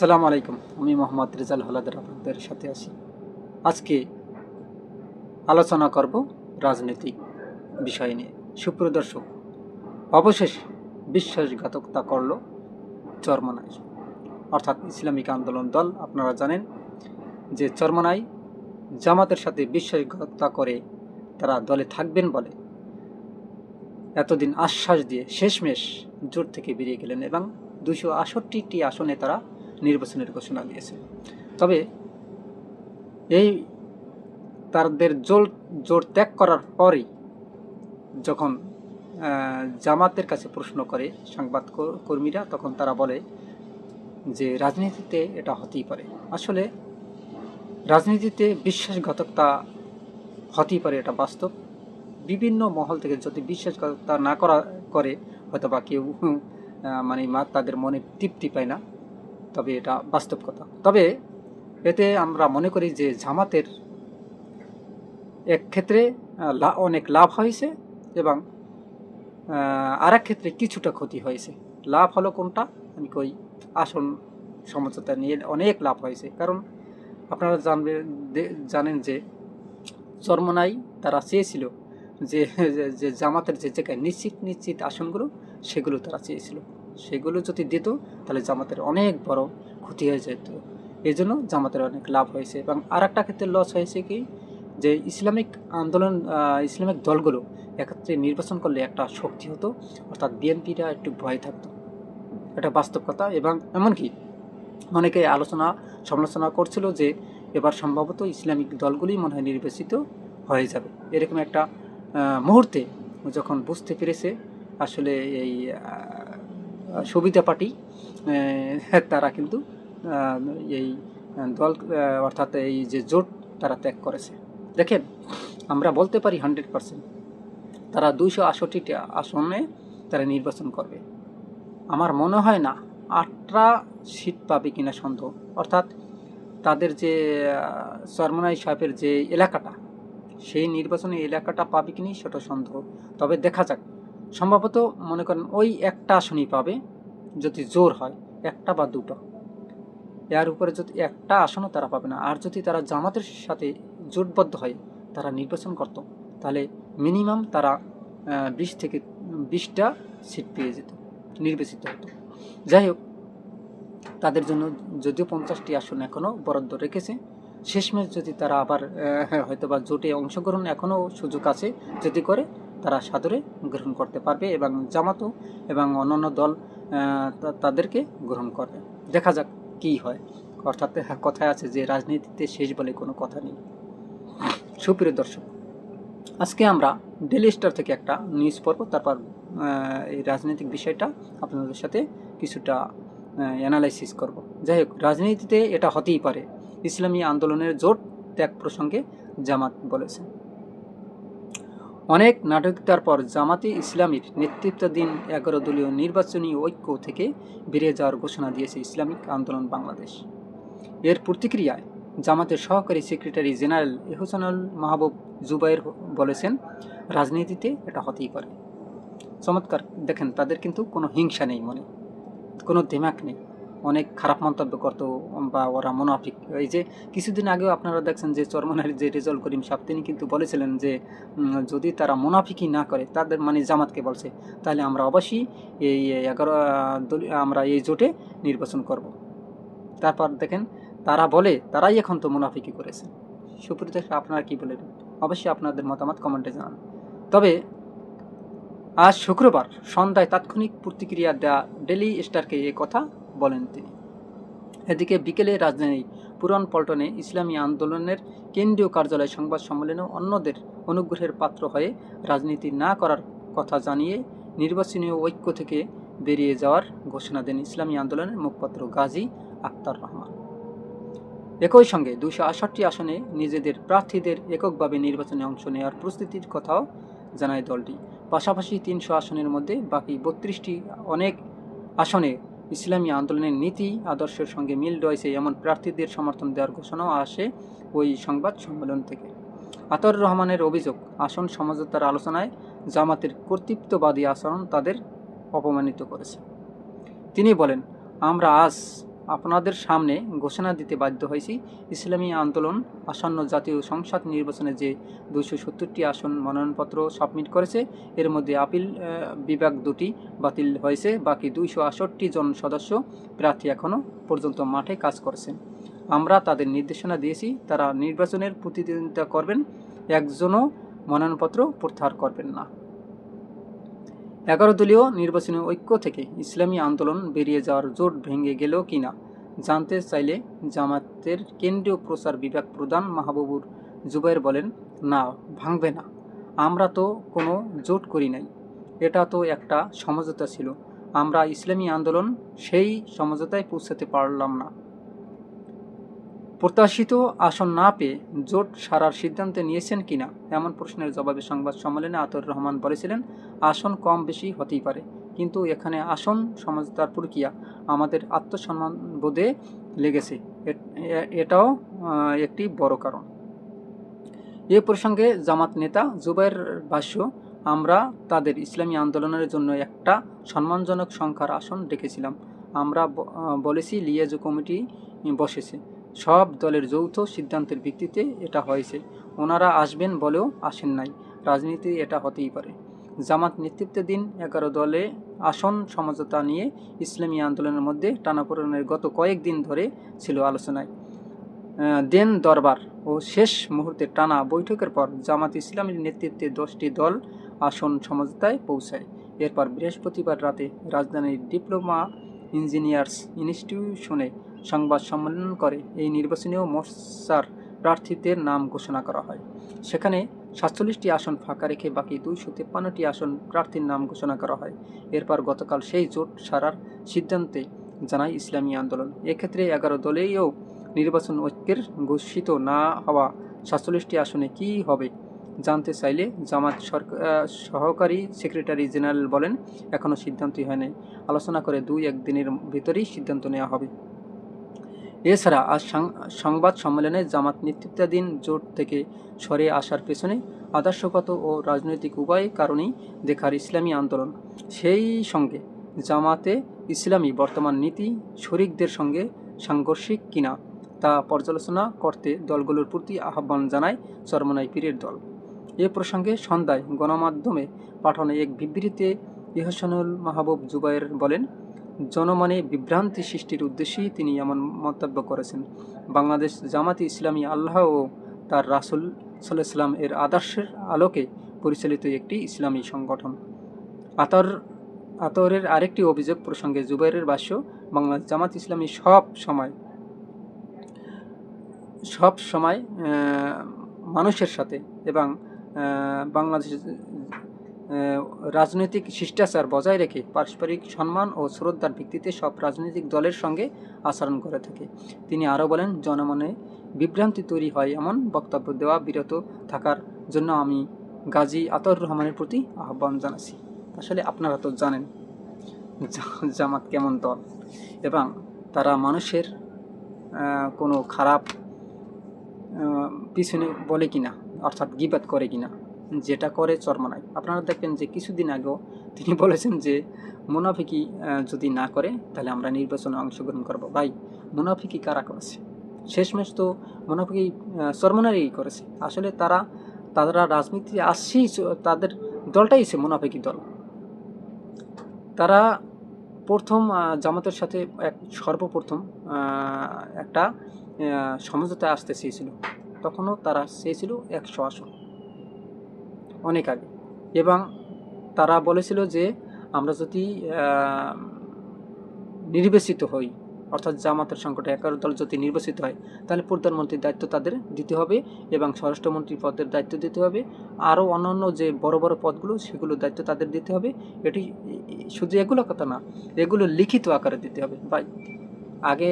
সালাম আলাইকুম। আমি মোহাম্মদ রেজাল হলাদার আপনাদের সাথে আছি। আজকে আলোচনা করব রাজনৈতিক বিষয় নিয়ে। সুপ্রিয় দর্শক, অবশেষ বিশ্বাসঘাতকতা করল চরমনাই। অর্থাৎ ইসলামিক আন্দোলন দল, আপনারা জানেন যে চরমনাই জামাতের সাথে বিশ্বাসঘাতকতা করে তারা দলে থাকবেন বলে এতদিন আশ্বাস দিয়ে শেষমেশ জোট থেকে বেরিয়ে গেলেন এবং দুশো আষট্টিটি আসনে তারা নির্বাচনের ঘোষণা দিয়েছে। তবে এই তাদের জোর জোর ত্যাগ করার পরেই যখন জামাতের কাছে প্রশ্ন করে সংবাদ কর্মীরা, তখন তারা বলে যে রাজনীতিতে এটা হতেই পারে। আসলে রাজনীতিতে বিশ্বাসঘাতকতা হতেই পারে এটা বাস্তব। বিভিন্ন মহল থেকে যদি বিশ্বাসঘাতকতা না করা, করে হয়তো বা কেউ মানে মা, তাদের মনে তৃপ্তি পায় না। তবে এটা বাস্তব কথা। তবে এতে আমরা মনে করি যে জামাতের এক ক্ষেত্রে অনেক লাভ হয়েছে এবং আর ক্ষেত্রে কিছুটা ক্ষতি হয়েছে। লাভ হলো কোনটা? আমি কই আসন সমঝোতা নিয়ে অনেক লাভ হয়েছে। কারণ আপনারা জানবে জানেন যে চর্মনাই তারা চেয়েছিল যে- যে জামাতের যে জায়গায় নিশ্চিত নিশ্চিত আসনগুলো, সেগুলো তারা চেয়েছিল। সেগুলো যদি দিত, তাহলে জামাতের অনেক বড় ক্ষতি হয়ে যেত। এই জন্য জামাতের অনেক লাভ হয়েছে এবং আর একটা ক্ষেত্রে লস হয়েছে কি, যে ইসলামিক আন্দোলন ইসলামিক দলগুলো একত্রে নির্বাচন করলে একটা শক্তি হতো, অর্থাৎ বিএনপিটা একটু ভয় থাকতো। এটা বাস্তব কথা এবং এমনকি অনেকে আলোচনা, সমালোচনা করছিল যে এবার সম্ভবত ইসলামিক দলগুলি মনে হয় নির্বাচিত হয়ে যাবে। এরকম একটা মুহূর্তে যখন বুঝতে পেরেছে আসলে এই সুবিধা পার্টি তারা কিন্তু এই দল অর্থাৎ এই যে জোট তারা ত্যাগ করেছে। দেখেন, আমরা বলতে পারি হান্ড্রেড পার্সেন্ট, তারা দুইশো আষট্টিটি আসনে তারা নির্বাচন করবে। আমার মনে হয় না, আটটা সিট পাবে কিনা সন্দেহ। অর্থাৎ তাদের যে সরমনাই সাহেবের যে এলাকাটা, সেই নির্বাচনী এলাকাটা পাবে কিনি সেটা সন্দেহ। তবে দেখা যাক। সম্ভবত মনে করেন ওই একটা আসনই পাবে যদি জোর হয় একটা বা দুটো। এর উপরে যদি একটা আসনও তারা পাবে না আর যদি তারা জামাতের সাথে জোটবদ্ধ হয় তারা নির্বাচন করত তাহলে মিনিমাম তারা বিশ থেকে বিশটা সিট পেয়ে যেত নির্বাচিত হতো। যাই হোক তাদের জন্য যদিও পঞ্চাশটি আসন এখনও বরাদ্দ রেখেছে শেষমেশ যদি তারা আবার আহ, হয়তোবা জোটে অংশগ্রহণ এখনও সুযোগ আছে যদি করে তারা সাদরে গ্রহণ করতে পারবে এবং জামাতও এবং অন্যান্য দল তাদেরকে গ্রহণ করবে। দেখা যাক কী হয়। অর্থাৎ কথায় আছে যে রাজনীতিতে শেষ বলে কোনো কথা নেই। সুপ্রিয় দর্শক, আজকে আমরা ডেলি স্টার থেকে একটা নিউজ পড়ব। তারপর এই রাজনৈতিক বিষয়টা আপনাদের সাথে কিছুটা অ্যানালাইসিস করব। যাই হোক, রাজনীতিতে এটা হতেই পারে। ইসলামী আন্দোলনের জোট ত্যাগ প্রসঙ্গে জামাত বলেছে। অনেক নাটকতার পর জামাতে ইসলামীর নেতৃত্বাধীন এগারো দলীয় নির্বাচনী ঐক্য থেকে বেরিয়ে যাওয়ার ঘোষণা দিয়েছে ইসলামিক আন্দোলন বাংলাদেশ। এর প্রতিক্রিয়ায় জামাতের সহকারী সেক্রেটারি জেনারেল এহসানুল মাহবুব জুবাইর বলেছেন, রাজনীতিতে এটা হতেই পারে। চমৎকার, দেখেন তাদের কিন্তু কোনো হিংসা নেই মনে, কোনো দিমাগ নেই। অনেক খারাপ মন্তব্য করতো বা ওরা মুনাফিক। এই যে কিছুদিন আগেও আপনারা দেখছেন যে চরমনের যে রেজল করিম সাহেব তিনি কিন্তু বলেছিলেন যে যদি তারা মুনাফিকই না করে তাদের মানে জামাতকে বলছে তাহলে আমরা অবশ্যই এই এগারো আমরা এই জোটে নির্বাচন করব। তারপর দেখেন তারা বলে তারাই এখন তো মুনাফিকি করেছে। দর্শক, আপনারা কি বলেন? অবশ্যই আপনাদের মতামত কমেন্টে জানান। তবে আজ শুক্রবার সন্ধ্যায় তাৎক্ষণিক প্রতিক্রিয়া দেওয়া ডেলি স্টারকে এ কথা বলেন তিনি। এদিকে বিকেলে রাজধানী পুরান পল্টনে ইসলামী আন্দোলনের কেন্দ্রীয় কার্যালয় সংবাদ সম্মেলনে অন্যদের অনুগ্রহের পাত্র হয়ে রাজনীতি না করার কথা জানিয়ে নির্বাচনী ঐক্য থেকে বেরিয়ে যাওয়ার ঘোষণা দেন ইসলামী আন্দোলনের মুখপাত্র গাজী আক্তার রহমান। একই সঙ্গে দুশো আষট্টি আসনে নিজেদের প্রার্থীদের এককভাবে নির্বাচনে অংশ নেওয়ার প্রস্তুতির কথাও জানায় দলটি। পাশাপাশি তিনশো আসনের মধ্যে বাকি বত্রিশটি অনেক আসনে ইসলামী আন্দোলনের নীতি, আদর্শের সঙ্গে মিল রয়েছে এমন প্রার্থীদের সমর্থন দেওয়ার ঘোষণাও আসে ওই সংবাদ সম্মেলন থেকে। আতর রহমানের অভিযোগ, আসন সমঝোতার আলোচনায় জামাতের কর্তৃত্ববাদী আচরণ তাদের অপমানিত করেছে। তিনি বলেন, আমরা আজ আপনাদের সামনে ঘোষণা দিতে বাধ্য হয়েছি। ইসলামী আন্দোলন, আসন্ন জাতীয় সংসদ নির্বাচনে যে দুশো সত্তরটি আসন মনোনয়নপত্র সাবমিট করেছে, এর মধ্যে আপিল বিভাগ দুটি বাতিল হয়েছে। বাকি দুইশো আষট্টি জন সদস্য প্রার্থী এখনও পর্যন্ত মাঠে কাজ করছেন। আমরা তাদের নির্দেশনা দিয়েছি, তারা নির্বাচনের প্রতিদ্বন্দ্বিতা করবেন, একজনও মনোনয়নপত্র প্রত্যাহার করবেন না। এগারো দলীয় নির্বাচনী ঐক্য থেকে ইসলামী আন্দোলন বেরিয়ে যাওয়ার জোট ভেঙে গেল কিনা জানতে চাইলে জামাতের কেন্দ্রীয় প্রচার বিভাগ প্রধান মাহবুবুর জুবাইর বলেন, না, ভাঙবে না। আমরা তো কোনো জোট করি নাই। এটা তো একটা সমঝোতা ছিল। আমরা ইসলামী আন্দোলন সেই সমঝোতায় পৌঁছাতে পারলাম না। প্রত্যাশিত আসন না পেয়ে জোট সারার সিদ্ধান্ত নিয়েছেন কিনা এমন প্রশ্নের জবাবে সংবাদ সম্মেলনে আতর রহমান বলেছিলেন, আসন কম বেশি হতেই পারে। কিন্তু এখানে আসন, সমঝোতার প্রক্রিয়া আমাদের আত্মসম্মান বোধে লেগেছে। এটাও একটি বড় কারণ। এ প্রসঙ্গে জামাত নেতা জুবাইর ভাষ্য, আমরা তাদের ইসলামী আন্দোলনের জন্য একটা সম্মানজনক সংখ্যার আসন রেখেছিলাম আমরা বলেছি, লিয়াজু কমিটি বসেছে। সব দলের যৌথ সিদ্ধান্তের ভিত্তিতে এটা হয়েছে। ওনারা আসবেন বলেও আসেন নাই। রাজনীতি এটা হতেই পারে। জামাত নেতৃত্বে দিন এগারো দলে আসন সমঝোতা নিয়ে ইসলামী আন্দোলনের মধ্যে টানাপোড়েনের গত কয়েকদিন ধরে ছিল আলোচনায়। দেন দরবার ও শেষ মুহূর্তে টানা বৈঠকের পর জামাত ইসলামের নেতৃত্বে দশটি দল আসন সমঝোতায় পৌঁছায়। এরপর বৃহস্পতিবার রাতে রাজধানীর ডিপ্লোমা ইঞ্জিনিয়ার্স ইনস্টিটিউশনে সংবাদ সম্মেলন করে। এই নির্বাচনীয় মোর্চার প্রার্থীদের নাম ঘোষণা করা হয়। সেখানে সাতচল্লিশটি আসন ফাঁকা রেখে বাকি দুইশো তেপ্পান্নটি আসন প্রার্থীর নাম ঘোষণা করা হয়। এরপর গতকাল সেই জোট সারার সিদ্ধান্তে জানায় ইসলামী আন্দোলন। এক্ষেত্রে এগারো দলেও নির্বাচন ঐক্যের ঘোষিত না হওয়া সাতচল্লিশটি আসনে কি হবে জানতে চাইলে জামাত সহকারী সেক্রেটারি জেনারেল বলেন এখনও সিদ্ধান্তই হয়নি। আলোচনা করে দুই একদিনের ভিতরেই সিদ্ধান্ত নেওয়া হবে। এছাড়া আজ সংবাদ সম্মেলনে জামাত নেতৃত্বাধীন জোট থেকে সরে আসার পেছনে আদর্শগত ও রাজনৈতিক উভয় কারণেই দেখার ইসলামী আন্দোলন। সেই সঙ্গে জামাতে ইসলামী বর্তমান নীতি শরিকদের সঙ্গে সাংঘর্ষিক কিনা তা পর্যালোচনা করতে দলগুলোর প্রতি আহ্বান জানায় চরমনাই পীরের দল। এ প্রসঙ্গে সন্ধ্যায় গণমাধ্যমে পাঠানো এক বিবৃতিতে ইহসানুল মাহবুব জুবাইর বলেন জনমনে বিভ্রান্তি সৃষ্টির উদ্দেশ্যেই তিনি এমন মন্তব্য করেছেন। বাংলাদেশ জামাতি ইসলামী আল্লাহ ও তার রাসুল সাল্লাম এর আদর্শের আলোকে পরিচালিত একটি ইসলামী সংগঠন। আতর, আতরের আরেকটি অভিযোগ প্রসঙ্গে জুবাইরের ভাষ্য, বাংলাদেশ জামাত ইসলামী সব সময় সব সময় মানুষের সাথে এবং বাংলাদেশ রাজনৈতিক শিষ্টাচার বজায় রেখে পারস্পরিক সম্মান ও শ্রদ্ধার ভিত্তিতে সব রাজনৈতিক দলের সঙ্গে আচরণ করে থাকে। তিনি আরও বলেন, জনমনে বিভ্রান্তি তৈরি হয় এমন বক্তব্য দেওয়া বিরত থাকার জন্য আমি গাজী আতর রহমানের প্রতি আহ্বান জানাচ্ছি। আসলে আপনারা তো জানেন জামাত কেমন দল এবং তারা মানুষের কোনো খারাপ পিছনে বলে কিনা, অর্থাৎ গিবাদ করে কিনা। যেটা করে চরমানায়। আপনারা দেখবেন যে কিছুদিন আগেও তিনি বলেছেন যে, মুনাফিকি যদি না করে, তাহলে আমরা নির্বাচনে অংশগ্রহণ করব। ভাই, মুনাফিকি কারা করেছে? শেষমেশ তো মুনাফিকি চরমনারই করেছে। আসলে তারা তারা রাজনীতি আসছেই তাদের দলটাই সে মুনাফিকি দল। তারা প্রথম জামাতের সাথে এক, সর্বপ্রথম একটা সমঝোতায় আসতে চেয়েছিল। তখনও তারা চেয়েছিল একশো আসন। অনেক আগে। এবং তারা বলেছিল যে আমরা যদি নির্বাচিত হই, অর্থাৎ জামাতের সংকটে এগারো দল যদি নির্বাচিত হয়, তাহলে প্রধানমন্ত্রীর দায়িত্ব তাদের দিতে হবে এবং স্বরাষ্ট্রমন্ত্রী পদের দায়িত্ব দিতে হবে। আরও অন্যান্য যে বড় বড় পদগুলো, সেগুলোর দায়িত্ব তাদের দিতে হবে। এটি, শুধু এগুলো কথা না, এগুলো লিখিত আকারে দিতে হবে। বা আগে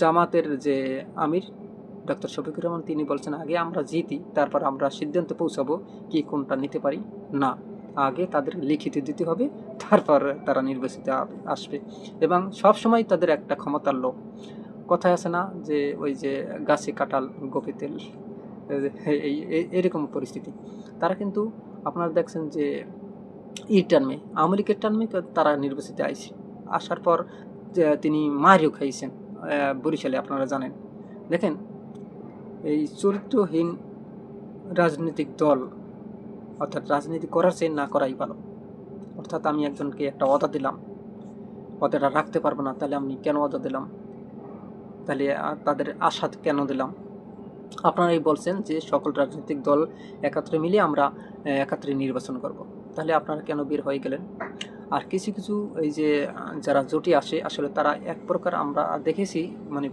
জামাতের যে আমির ডক্টর শফিকুর রহমান, তিনি বলছেন, আগে আমরা জিতি, তারপর আমরা সিদ্ধান্তে পৌঁছাবো কি কোনটা নিতে পারি। না, আগে তাদের লিখিত দিতে হবে, তারপর তারা নির্বাচিত আসবে। এবং সব সময় তাদের একটা ক্ষমতার লোক। কথায় আছে না যে, ওই যে গাছে কাটাল গোপে তেল এরকম পরিস্থিতি। তারা কিন্তু, আপনারা দেখছেন যে ই টার্মে আমেরিকার টার্মে তারা নির্বাচিত আইছে। আসার পর তিনি মারিও খাইছেন বরিশালে, আপনারা জানেন। দেখেন এই চরিত্রহীন রাজনৈতিক দল, অর্থাৎ রাজনীতি করার চেয়ে না করাই ভালো। অর্থাৎ আমি একজনকে একটা অদা দিলাম। অদাটা রাখতে পারব না, তাহলে আমি কেন অদা দিলাম? তাহলে তাদের আশা কেন দিলাম? আপনারাই বলছেন যে সকল রাজনৈতিক দল একত্রে মিলে আমরা একাত্রে নির্বাচন করব। তাহলে আপনারা কেন বের হয়ে গেলেন? আর কিছু কিছু এই যে, যারা জোটে আসে, আসলে তারা এক প্রকার আমরা দেখেছি মানে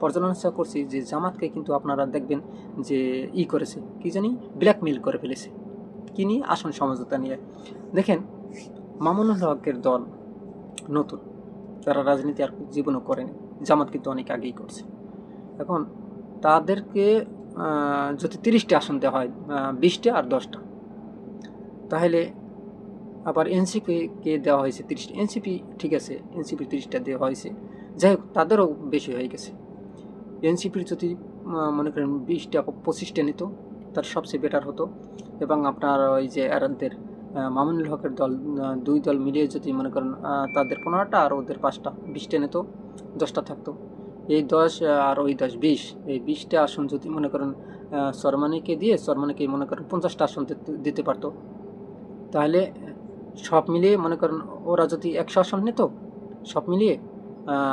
পর্যালোচনা করছি যে জামাতকে কিন্তু আপনারা দেখবেন যে ই করেছে, কি জানি ব্ল্যাকমেল করে ফেলেছে। কি নিয়ে? আসন সমঝোতা নিয়ে। দেখেন, মামুনুল হকের দল নতুন। তারা রাজনীতি আর জীবনও করেনি। জামাত কিন্তু অনেক আগেই করছে। এখন তাদেরকে যদি তিরিশটি আসন দেওয়া হয় বিশটা আর দশটা। তাহলে আবার এনসিপিকে দেওয়া হয়েছে তিরিশটা? এনসিপি ঠিক আছে, এনসিপি তিরিশটা দেওয়া হয়েছে। যাই হোক, তাদেরও বেশি হয়ে গেছে। এনসিপির যদি মনে করেন বিশটা পঁচিশটা নিত, তার সবচেয়ে বেটার হতো। এবং আপনার ওই যে এরাদের মামুনুল হকের দল দুই দল মিলিয়ে যদি মনে করেন তাদের পনেরোটা আর ওদের পাঁচটা, বিশটা নিত, দশটা থাকতো। এই দশ আর ওই দশ, বিশ, এই বিশটা আসন যদি মনে করেন সরমানিকে দিয়ে সরমানিকে মনে করেন পঞ্চাশটা আসন দিতে- পারতো। তাহলে সব মিলিয়ে মনে করেন ওরা যদি একশো আসন নিত, সব মিলিয়ে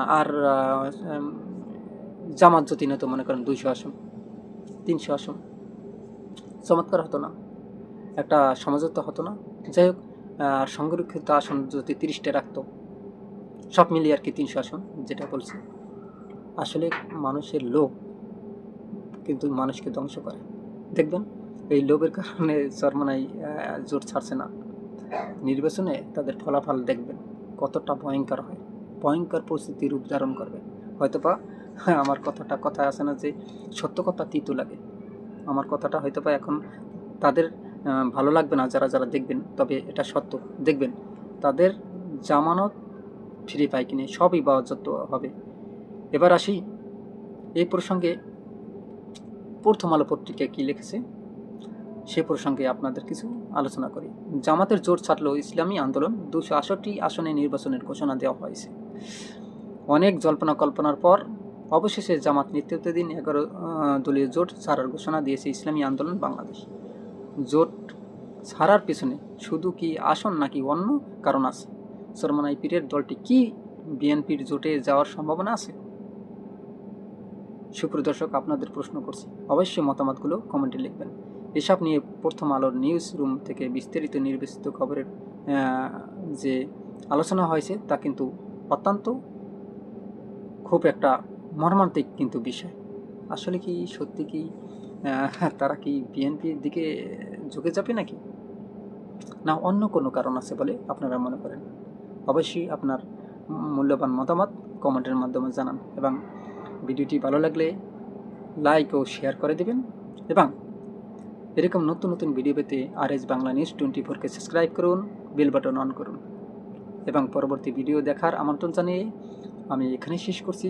আর জামাত যদি নিত মনে করেন দুইশো আসন তিনশো আসন চমৎকার হতো না। একটা সমঝোতা হতো না। যাই হোক সংরক্ষিত আসন যদি তিরিশটা রাখতো সব মিলিয়ে আর কি তিনশো আসন যেটা বলছি। আসলে মানুষের লোভ কিন্তু মানুষকে ধ্বংস করে। দেখবেন এই লোভের কারণে সরমানাই আহ, জোর ছাড়ছে না। নির্বাচনে তাদের ফলাফল দেখবেন কতটা ভয়ঙ্কর হয়। ভয়ঙ্কর পরিস্থিতি রূপ ধারণ করবে। হয়তোবা আমার কথাটা, কথা আছে না যে সত্য কথা তিতু লাগে। আমার কথাটা হয়তো বা এখন তাদের ভালো লাগবে না যারা যারা দেখবেন, তবে এটা সত্য। দেখবেন, তাদের জামানত ফিরে পায় কিনে, সবই বাজত হবে। এবার আসি এই প্রসঙ্গে প্রথম আলো পত্রিকা কী লিখেছে, সে প্রসঙ্গে আপনাদের কিছু আলোচনা করি। জামাতের জোর ছাড়লেও ইসলামী আন্দোলন দুশো আষট্টি আসনে নির্বাচনের ঘোষণা দেওয়া হয়েছে। অনেক জল্পনা কল্পনার পর অবশেষে জামাত নেতৃত্বাধীন এগারো দলীয় জোট ছাড়ার ঘোষণা দিয়েছে ইসলামী আন্দোলন বাংলাদেশ। জোট ছাড়ার পিছনে শুধু কি আসন নাকি অন্য কারণ আছে? সরমানাই পীরের দলটি কি বিএনপির জোটে যাওয়ার সম্ভাবনা আছে? সুপ্রদর্শক আপনাদের প্রশ্ন করছি। অবশ্যই মতামতগুলো কমেন্টে লিখবেন। এসব নিয়ে প্রথম আলোর নিউজ রুম থেকে বিস্তারিত নির্বাচিত খবরের যে আলোচনা হয়েছে তা কিন্তু অত্যন্ত খুব একটা মর্মান্তিক কিন্তু বিষয়। আসলে কি সত্যি কি তারা কি বিএনপির দিকে ঝুঁকে যাবে নাকি? না, অন্য কোনো কারণ আছে বলে আপনারা মনে করেন। অবশ্যই আপনার মূল্যবান মতামত কমেন্টের মাধ্যমে জানান এবং ভিডিওটি ভালো লাগলে লাইক ও শেয়ার করে দেবেন এবং এরকম নতুন নতুন ভিডিও পেতে R S Bangla news twenty ফোরকে সাবস্ক্রাইব করুন, বেল বাটন অন করুন এবং পরবর্তী ভিডিও দেখার আমন্ত্রণ জানিয়ে আমি এখানে শেষ করছি।